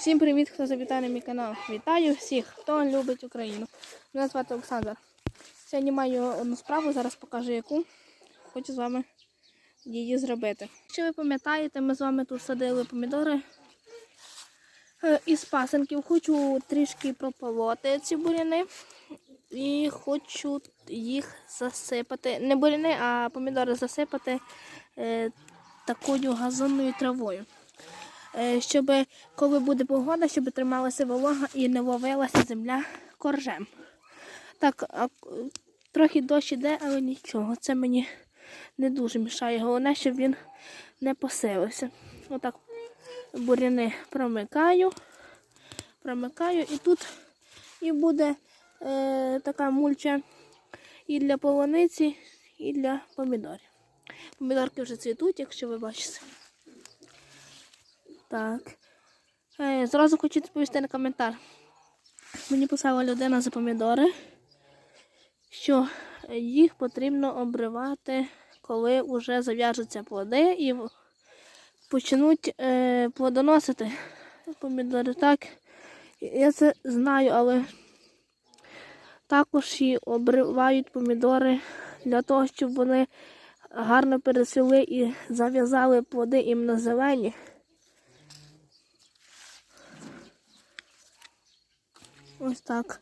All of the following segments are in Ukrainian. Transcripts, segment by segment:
Всім привіт, хто завітає на мій канал. Вітаю всіх, хто любить Україну. Мене звати Олександр. Сьогодні маю одну справу, зараз покажу яку. Хочу з вами її зробити. Якщо ви пам'ятаєте, ми з вами тут садили помідори е, із пасенків. Хочу трішки прополоти ці буряни і хочу їх засипати. Не буряни, а помідори засипати е, такою газонною травою. Е, щоб коли буде погода, щоб трималася волога і не ловилася земля коржем. Так, трохи дощ іде, але нічого. Це мені не дуже мішає. Головне, щоб він не посилився. Отак буряни промикаю, промикаю і тут і буде е, така мульча і для полуниці, і для помідорів. Помідорки вже цвітуть, якщо ви бачите. Так. Е, зразу хочу відповісти на коментар. Мені писала людина за помідори, що їх потрібно обривати, коли вже зав'яжуться плоди і почнуть е, плодоносити помідори. Так, я це знаю, але також і обривають помідори для того, щоб вони гарно пересіли і зав'язали плоди іменно зелені. Ось так.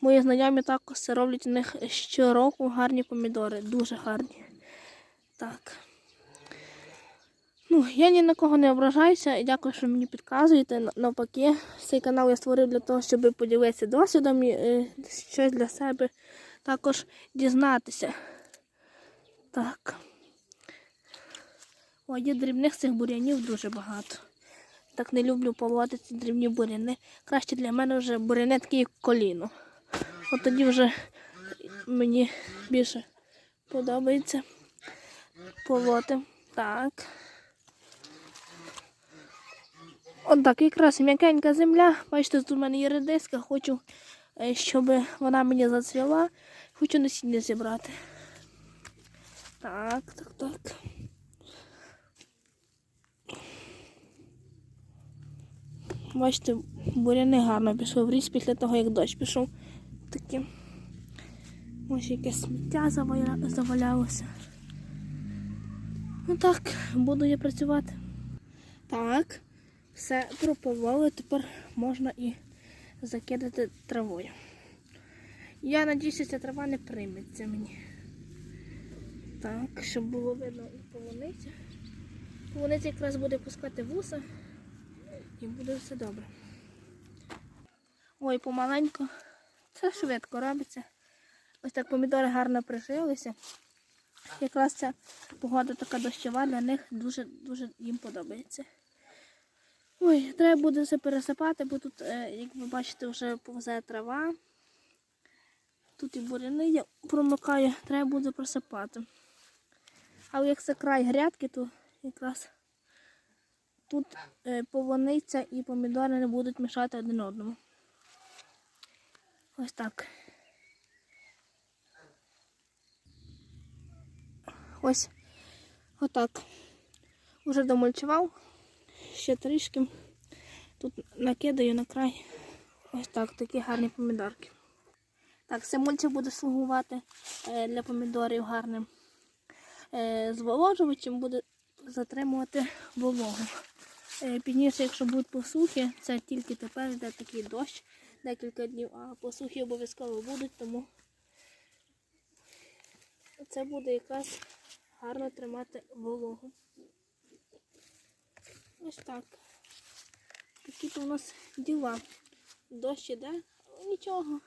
Мої знайомі також це роблять у них щороку гарні помідори. Дуже гарні. Так. Ну, я ні на кого не ображаюся і дякую, що мені підказуєте. Навпаки, цей канал я створив для того, щоб поділитися досвідом і е, щось для себе також дізнатися. Так. О, є дрібних цих бурянів дуже багато так не люблю полоти ці дрібні буряни. Краще для мене вже буряни такі як коліно. От тоді вже мені більше подобається полоти. Так. От так, якраз м'якенька земля. Бачите, тут у мене є редиска, хочу, е, щоб вона мені зацвіла. Хочу насіння зібрати. Так, так, так. Бачите, буряни гарно пішов в ріс після того, як дощ пішов. Таке. Ось якесь сміття завалялося. Ну так, буду я працювати. Так, все пропололи, тепер можна і закидати травою. Я надіюся, ця трава не прийметься мені. Так, щоб було видно і полуниця. Полуниця якраз буде пускати вуса і буде все добре. Ой, помаленьку. Це швидко робиться. Ось так помідори гарно прижилися. Якраз ця погода така дощова, для них дуже дуже їм подобається. Ой, треба буде все пересипати, бо тут, е, як ви бачите, вже повзе трава. Тут і буряни я промикаю, треба буде просипати. Але як це край грядки, то якраз тут е, полуниця і помідори не будуть мішати один одному. Ось так. Ось отак. Уже домульчував. Ще трішки. Тут накидаю на край. Ось так, такі гарні помідорки. Так, це мульча буде слугувати е, для помідорів гарним е, зволожувачем, буде затримувати вологу. Е, Пізніше, якщо будуть посухи, це тільки тепер йде такий дощ декілька днів, а посухи обов'язково будуть, тому це буде якраз гарно тримати вологу. Ось так. Такі то у нас діла. Дощ іде, але нічого.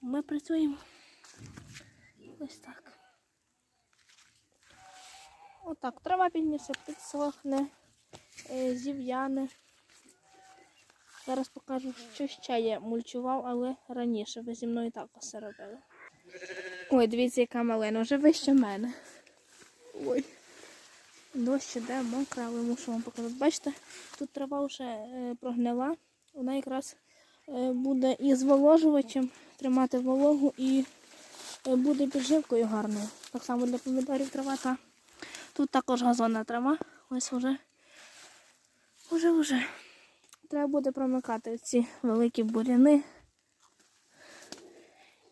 Ми працюємо. Ось так. Отак, трава пізніше підсохне, зів'яне. Зараз покажу, що ще я мульчував, але раніше ви зі мною також це робили. Ой, дивіться, яка малина, вже вище мене. Ой. Дощ іде, мокра, але мушу вам показати. Бачите, тут трава вже е, прогнила. Вона якраз е, буде і зволожувачем тримати вологу і е, буде підживкою гарною. Так само для помідорів трава. Та. Тут також газонна трава. Ось вже. Уже, вже. треба буде промикати ці великі буряни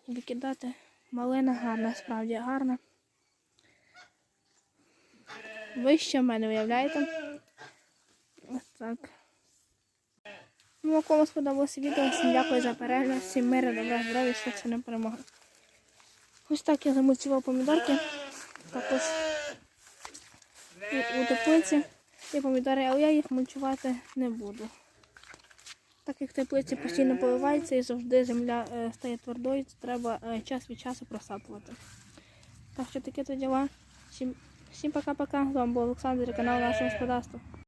і викидати. Малина гарна, справді гарна. Вище в мене, уявляєте? Ось так. Ну, а кому сподобалося відео, всім дякую за перегляд, всім миру, добра, здоров'я, швидше не перемоги. Ось так я замульчував помідорки. Також у теплиці є помідори, але я їх мульчувати не буду. Так як теплиці постійно поливається і завжди земля е, стає твердою, то треба е, час від часу просапувати. Так що таке то діла. Всім, всім пока-пока. З вами був Олександр і канал наше господарство.